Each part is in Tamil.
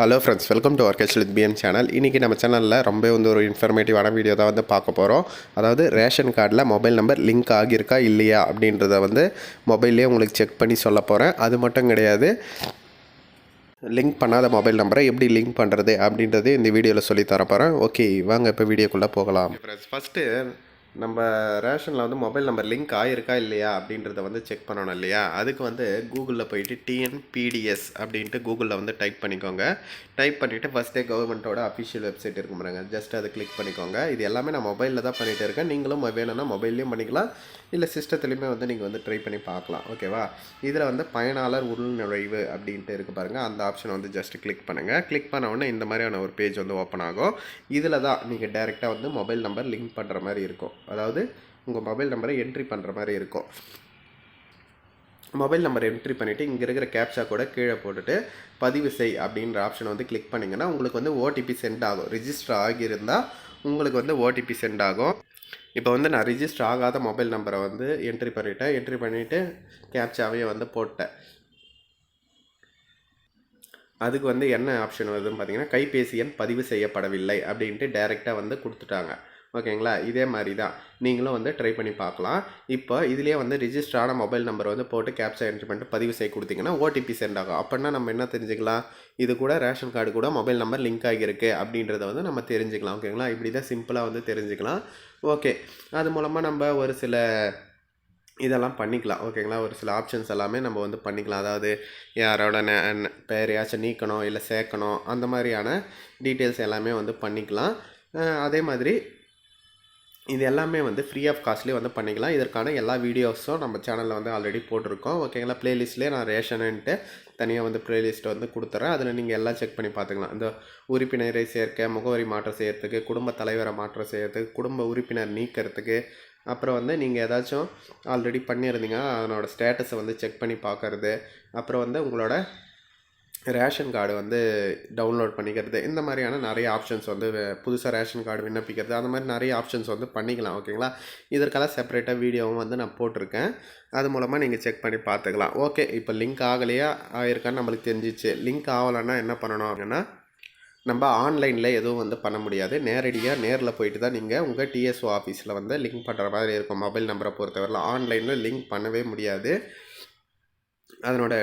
Hello friends welcome to work with PM channel இன்றைக்கி நம்ம சேனலில் ரொம்ப வந்து ஒரு இன்ஃபர்மேட்டிவான வீடியோ தான் வந்து பார்க்க போகிறோம் அதாவது ரேஷன் கார்டில் மொபைல் நம்பர் லிங்க் ஆகியிருக்கா இல்லையா அப்படின்றத வந்து மொபைல்லே உங்களுக்கு செக் பண்ணி சொல்ல போகிறேன் அது மட்டும் கிடையாது. லிங்க் பண்ணாத மொபைல் நம்பரை எப்படி லிங்க் பண்ணுறது அப்படின்றது இந்த வீடியோவில் சொல்லி தர போகிறேன் ஓகே வாங்க இப்போ வீடியோக்குள்ளே போகலாம். ஃபஸ்ட்டு நம்ம ரேஷனில் வந்து மொபைல் நம்பர் லிங்க் ஆகிருக்கா இல்லையா அப்படின்றத வந்து செக் பண்ணணும் இல்லையா? அதுக்கு வந்து கூகுளில் போயிட்டு டிஎன்பிடிஎஸ் அப்படின்ட்டு கூகுளில் வந்து டைப் பண்ணிக்கோங்க. டைப் பண்ணிவிட்டு ஃபஸ்ட்டே கவர்மெண்ட்டோட அஃபிஷியல் வெப்சைட் இருக்கும் பாருங்க. ஜஸ்ட் அதை கிளிக் பண்ணிக்கோங்க. இது எல்லாமே நான் மொபைலில் தான் பண்ணிகிட்டு இருக்கேன். நீங்களும் வேணும்னா மொபைல்லையும் பண்ணிக்கலாம். இல்லை சிஸ்டத்துலேயுமே வந்து நீங்கள் வந்து ட்ரை பண்ணி பார்க்கலாம். ஓகேவா இதில் வந்து பயனாளர் உள்நுழைவு அப்படின்ட்டு இருக்குது பாருங்கள் அந்த ஆப்ஷனை வந்து ஜஸ்ட் கிளிக் பண்ணுங்கள் கிளிக் பண்ண உடனே இந்த மாதிரியான ஒரு பேஜ் வந்து ஓப்பன் ஆகும். இதில் தான் நீங்கள் டேரெக்டாக வந்து மொபைல் நம்பர் லிங்க் பண்ணுற மாதிரி இருக்கும். அதாவது உங்கள் மொபைல் நம்பரை என்ட்ரி பண்ணுற மாதிரி இருக்கும். மொபைல் நம்பர் என்ட்ரி பண்ணிவிட்டு இங்கே இருக்கிற கேப்ஷா கூட கீழே போட்டுட்டு பதிவு செய் அப்படின்ற ஆப்ஷனை வந்து கிளிக் பண்ணிங்கன்னா உங்களுக்கு வந்து ஓடிபி சென்ட் ஆகும். ரிஜிஸ்டர் ஆகியிருந்தால் உங்களுக்கு வந்து ஓடிபி சென்ட் ஆகும். இப்போ வந்து நான் ரிஜிஸ்டர் ஆகாத மொபைல் நம்பரை வந்து என்ட்ரி பண்ணிவிட்டேன் என்ட்ரி பண்ணிவிட்டு கேப்சாவே வந்து போட்டேன். அதுக்கு வந்து என்ன ஆப்ஷன் வருதுன்னு பார்த்தீங்கன்னா கைபேசி எண் பதிவு செய்யப்படவில்லை அப்படின்ட்டு டைரெக்டாக வந்து கொடுத்துட்டாங்க. ஓகேங்களா? இதே மாதிரி தான் நீங்களும் வந்து ட்ரை பண்ணி பார்க்கலாம். இப்போ இதுலேயே வந்து ரிஜிஸ்டரான மொபைல் நம்பர் வந்து போட்டு கேப்சா என்ட்ரி பண்ணிட்டு பதிவு செய்ய கொடுத்தீங்கன்னா ஓடிபி சென்ட் ஆகும். அப்படின்னா நம்ம என்ன தெரிஞ்சுக்கலாம்? இது கூட ரேஷன் கார்டு கூட மொபைல் நம்பர் லிங்க் ஆகியிருக்கு அப்படின்றத வந்து நம்ம தெரிஞ்சுக்கலாம். ஓகேங்களா? இப்படி தான் சிம்பிளாக வந்து தெரிஞ்சுக்கலாம். ஓகே. அது மூலமாக நம்ம ஒரு சில இதெல்லாம் பண்ணிக்கலாம். ஓகேங்களா? ஒரு சில ஆப்ஷன்ஸ் எல்லாமே நம்ம வந்து பண்ணிக்கலாம். அதாவது யாரோட பேரையாச்சும் நீக்கணும் இல்லை சேர்க்கணும் அந்த மாதிரியான டீட்டெயில்ஸ் எல்லாமே வந்து பண்ணிக்கலாம். அதே மாதிரி இது எல்லாமே வந்து ஃப்ரீ ஆஃப் காஸ்ட்லேயே வந்து பண்ணிக்கலாம். இதற்கான எல்லா வீடியோஸும் நம்ம சேனலில் வந்து ஆல்ரெடி போட்டிருக்கோம். ஓகேங்களா ப்ளேலிஸ்ட்லேயே நான் ரேஷனுன்ட்டு தனியாக வந்து ப்ளேலிஸ்ட் வந்து கொடுத்துறேன். அதில் நீங்கள் எல்லாம் செக் பண்ணி பார்த்துக்கலாம். இந்த உறுப்பினரை சேர்க்க முகவரி மாற்றம் செய்கிறதுக்கு குடும்ப தலைவரை மாற்றம் செய்கிறதுக்கு குடும்ப உறுப்பினர் நீக்கிறதுக்கு அப்புறம் வந்து நீங்கள் ஏதாச்சும் ஆல்ரெடி பண்ணியிருந்தீங்கன்னா அதனோட ஸ்டேட்டஸை வந்து செக் பண்ணி பார்க்கறது அப்புறம் வந்து உங்களோட ரேஷன் கார்டு வந்து டவுன்லோட் பண்ணிக்கிறது இந்த மாதிரியான நிறைய ஆப்ஷன்ஸ் வந்து புதுசாக ரேஷன் கார்டு விண்ணப்பிக்கிறது அந்த மாதிரி நிறைய ஆப்ஷன்ஸ் வந்து பண்ணிக்கலாம் ஓகேங்களா? இதற்கெல்லாம் செப்பரேட்டாக வீடியோவும் வந்து நான் போட்டிருக்கேன். அது மூலமாக நீங்கள் செக் பண்ணி பார்த்துக்கலாம். ஓகே இப்போ லிங்க் ஆகலையா? ஆயிருக்கான்னு நம்மளுக்கு தெரிஞ்சிச்சு. லிங்க் ஆகலைன்னா என்ன பண்ணணும் அப்படின்னா நம்ம ஆன்லைனில் எதுவும் வந்து பண்ண முடியாது. நேரடியாக நேரில் போயிட்டு தான் நீங்கள் உங்கள் டிஎஸ்ஓ ஆஃபீஸில் வந்து லிங்க் பண்ணுற மாதிரி இருக்கும். மொபைல் நம்பரை பொறுத்தவரையில் ஆன்லைனில் லிங்க் பண்ணவே முடியாது. அதனோட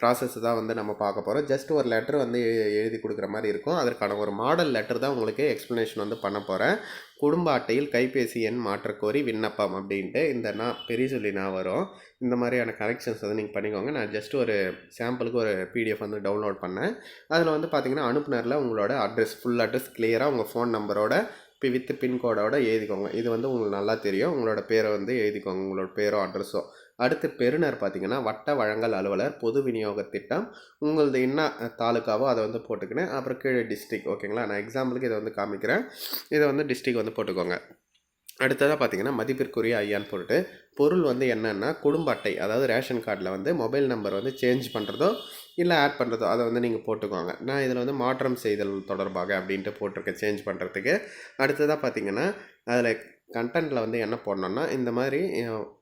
ப்ராசஸ் தான் வந்து நம்ம பார்க்க போகிறோம் ஜஸ்ட் ஒரு லெட்டர் வந்து எழுதி கொடுக்குற மாதிரி இருக்கும். அதற்கான ஒரு மாடல் லெட்டர் தான் உங்களுக்கு எக்ஸ்ப்ளனேஷன் வந்து பண்ண போகிறேன் குடும்ப அட்டையில் கைபேசி எண் மாற்றக்கோரி விண்ணப்பம் அப்படின்ட்டு இந்த நான் பெரிய சொல்லி நான் வரும். இந்த மாதிரியான கரெக்ஷன்ஸ் வந்து நீங்கள் பண்ணிக்கோங்க. நான் ஜஸ்ட் ஒரு சாம்பிளுக்கு ஒரு பிடிஎஃப் வந்து டவுன்லோட் பண்ணேன். அதில் வந்து பார்த்தீங்கன்னா அனுப்புனரில் உங்களோட அட்ரஸ் ஃபுல் அட்ரஸ் கிளியராக உங்கள் ஃபோன் நம்பரோட இப்போ வித் பின்கோடோட எழுதிக்கோங்க. இது வந்து உங்களுக்கு நல்லா தெரியும். உங்களோட பேரை வந்து எழுதிக்கோங்க. உங்களோட பேரோ அட்ரஸோ அடுத்து பெறுநர் பார்த்தீங்கன்னா வட்ட வழங்கல் அலுவலர் பொது விநியோக திட்டம் உங்களது என்ன தாலுக்காவோ அதை வந்து போட்டுக்கினேன் அப்புறம் கீழே டிஸ்ட்ரிக் ஓகேங்களா நான் எக்ஸாம்பிளுக்கு இதை வந்து காமிக்கிறேன். இதை வந்து டிஸ்ட்ரிக் வந்து போட்டுக்கோங்க. அடுத்ததாக பார்த்தீங்கன்னா மதிப்பிற்குரிய ஐயான்னு போட்டு பொருள் வந்து என்னென்னா குடும்ப அட்டை அதாவது ரேஷன் கார்டில் வந்து மொபைல் நம்பர் வந்து சேஞ்ச் பண்ணுறதோ இல்லை ஆட் பண்ணுறதோ அதை வந்து நீங்கள் போட்டுக்கோங்க. நான் இதில் வந்து மாற்றம் செய்தல் தொடர்பாக அப்படின்ட்டு போட்டிருக்கேன் சேஞ்ச் பண்ணுறதுக்கு அடுத்ததாக பார்த்தீங்கன்னா அதில் கண்டென்ட்டில் வந்து என்ன போடணும்னா இந்த மாதிரி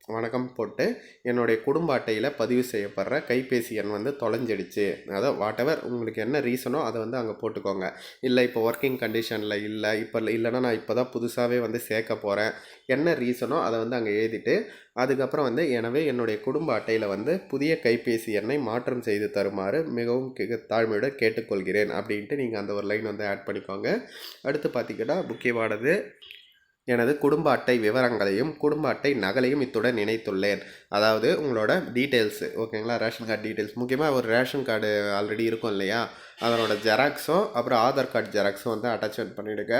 வணக்கம் போட்டு என்னுடைய குடும்ப அட்டையில் பதிவு செய்யப்படுற கைபேசி எண் வந்து தொலைஞ்சிடுச்சு. அதாவது வாட் எவர் உங்களுக்கு என்ன ரீசனோ அதை வந்து அங்கே போட்டுக்கோங்க. இல்லை இப்போ ஒர்க்கிங் கண்டிஷனில் இல்லை இப்போ இல்லைன்னா நான் இப்போ தான் புதுசாகவே வந்து சேர்க்க போகிறேன் என்ன ரீசனோ அதை வந்து அங்கே எழுதிட்டு அதுக்கப்புறம் வந்து எனவே என்னுடைய குடும்ப அட்டையில் வந்து புதிய கைபேசி எண்ணை மாற்றம் செய்து தருமாறு மிகவும் கே- தாழ்மையுடன் கேட்டுக்கொள்கிறேன். அப்படின்ட்டு நீங்கள் அந்த ஒரு லைன் வந்து ஆட் பண்ணிக்கோங்க. அடுத்து பார்த்தீங்கன்னா முக்கியமானது எனது குடும்ப அட்டை விவரங்களையும் குடும்ப அட்டை நகலையும் இத்துடன் இணைத்துள்ளேன். அதாவது உங்களோட டீட்டெயில்ஸு ஓகேங்களா ரேஷன் கார்டு டீட்டெயில்ஸ் முக்கியமாக ஒரு ரேஷன் கார்டு ஆல்ரெடி இருக்கும் இல்லையா? அதனோட ஜெராக்ஸும் அப்புறம் ஆதார் கார்டு ஜெராக்ஸும் வந்து அட்டாச்மெண்ட் பண்ணிவிடுங்க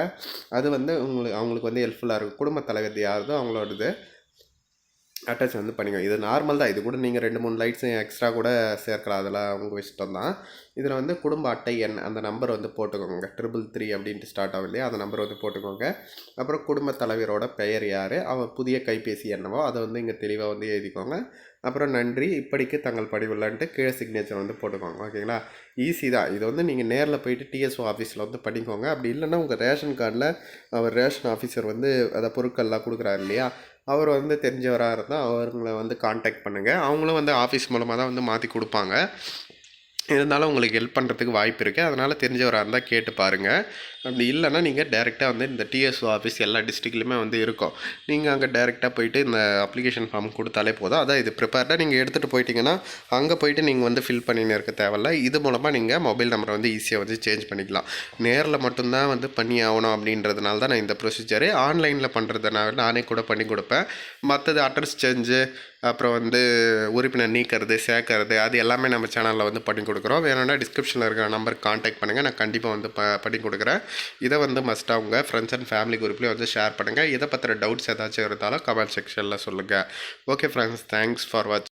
அது வந்து உங்களுக்கு அவங்களுக்கு வந்து ஹெல்ப்ஃபுல்லாக இருக்கும். குடும்ப தலைவர் யாருதோ அவங்களோடது அட்டாச் வந்து பண்ணிக்கோ இது நார்மல் தான். இது கூட நீங்கள் ரெண்டு மூணு லைட்ஸும் எக்ஸ்ட்ரா கூட சேர்க்கலாம். அதெல்லாம் உங்கள் இஷ்டம் தான் இதில் வந்து குடும்ப அட்டை எண் அந்த நம்பர் வந்து போட்டுக்கோங்க. ட்ரிபிள் த்ரீ அப்படின்ட்டு ஸ்டார்ட் ஆகும் இல்லையா? அந்த நம்பர் வந்து போட்டுக்கோங்க. அப்புறம் குடும்ப தலைவரோட பெயர் யார்? அவர் புதிய கைபேசி என்னவோ அதை வந்து இங்கே தெளிவாக வந்து எழுதிக்கோங்க. அப்புறம் நன்றி. இப்படிக்கு தங்கள் படிவில்லான்ட்டு கீழே சிக்னேச்சர் வந்து போட்டுக்கோங்க. ஓகேங்களா ஈஸி தான். இது வந்து நீங்கள் நேரில் போயிட்டு டிஎஸ்ஓ ஆஃபீஸில் வந்து பண்ணிக்கோங்க அப்படி இல்லைன்னா உங்கள் ரேஷன் கார்டில் அவர் ரேஷன் ஆஃபீஸர் வந்து அதை பொருட்கள்லாம் கொடுக்குறாரு இல்லையா? அவர் வந்து தெரிஞ்சவராக இருந்தால் அவங்கள வந்து காண்டாக்ட் பண்ணுங்கள் அவங்களும் வந்து ஆஃபீஸ் மூலமாக தான் வந்து மாற்றி கொடுப்பாங்க. இருந்தாலும் உங்களுக்கு ஹெல்ப் பண்ணுறதுக்கு வாய்ப்பு இருக்குது அதனால் தெரிஞ்சவராக இருந்தால் கேட்டு பாருங்கள் அப்படி இல்லைன்னா நீங்கள் டேரெக்டாக வந்து இந்த டிஎஸ்ஓ ஆஃபீஸ் எல்லா டிஸ்ட்ரிக்ட்லையுமே வந்து இருக்கும். நீங்கள் அங்கே டேரெக்டாக போயிட்டு இந்த அப்ளிகேஷன் ஃபார்ம் கொடுத்தாலே போதும். அதான் இது ப்ரிப்பேர்டாக நீங்கள் எடுத்துகிட்டு போயிட்டீங்கன்னா அங்கே போயிட்டு நீங்கள் வந்து ஃபில் பண்ணின்னு இருக்க தேவையில்ல. இது மூலமாக நீங்கள் மொபைல் நம்பரை வந்து ஈஸியாக வந்து சேஞ்ச் பண்ணிக்கலாம். நேரில் மட்டும்தான் வந்து பண்ணி ஆகணும் அப்படின்றதுனால தான் நான் இந்த ப்ரொசீஜரு ஆன்லைனில் பண்ணுறதுனால நானே கூட பண்ணி கொடுப்பேன். மற்றது அட்ரஸ் சேஞ்சு அப்புறம் வந்து உறுப்பினர் நீக்கிறது சேர்க்கறது அது எல்லாமே நம்ம சேனலில் வந்து பண்ணி கொடுக்குறோம். வேணும்னா டிஸ்கிரிப்ஷனில் இருக்கிற நம்பருக்கு காண்டாக்ட் பண்ணுங்கள் நான் கண்டிப்பாக வந்து ப பண்ணி கொடுக்குறேன். இதை வந்து மஸ்ட்டாக உங்கள் ஃப்ரெண்ட்ஸ் அண்ட் ஃபேமிலி குரூப்லேயும் வந்து ஷேர் பண்ணுங்கள் இதை பற்றின டவுட்ஸ் ஏதாச்சும் இருந்தாலும் கமெண்ட் செக்ஷனில் சொல்லுங்கள் okay friends thanks for watch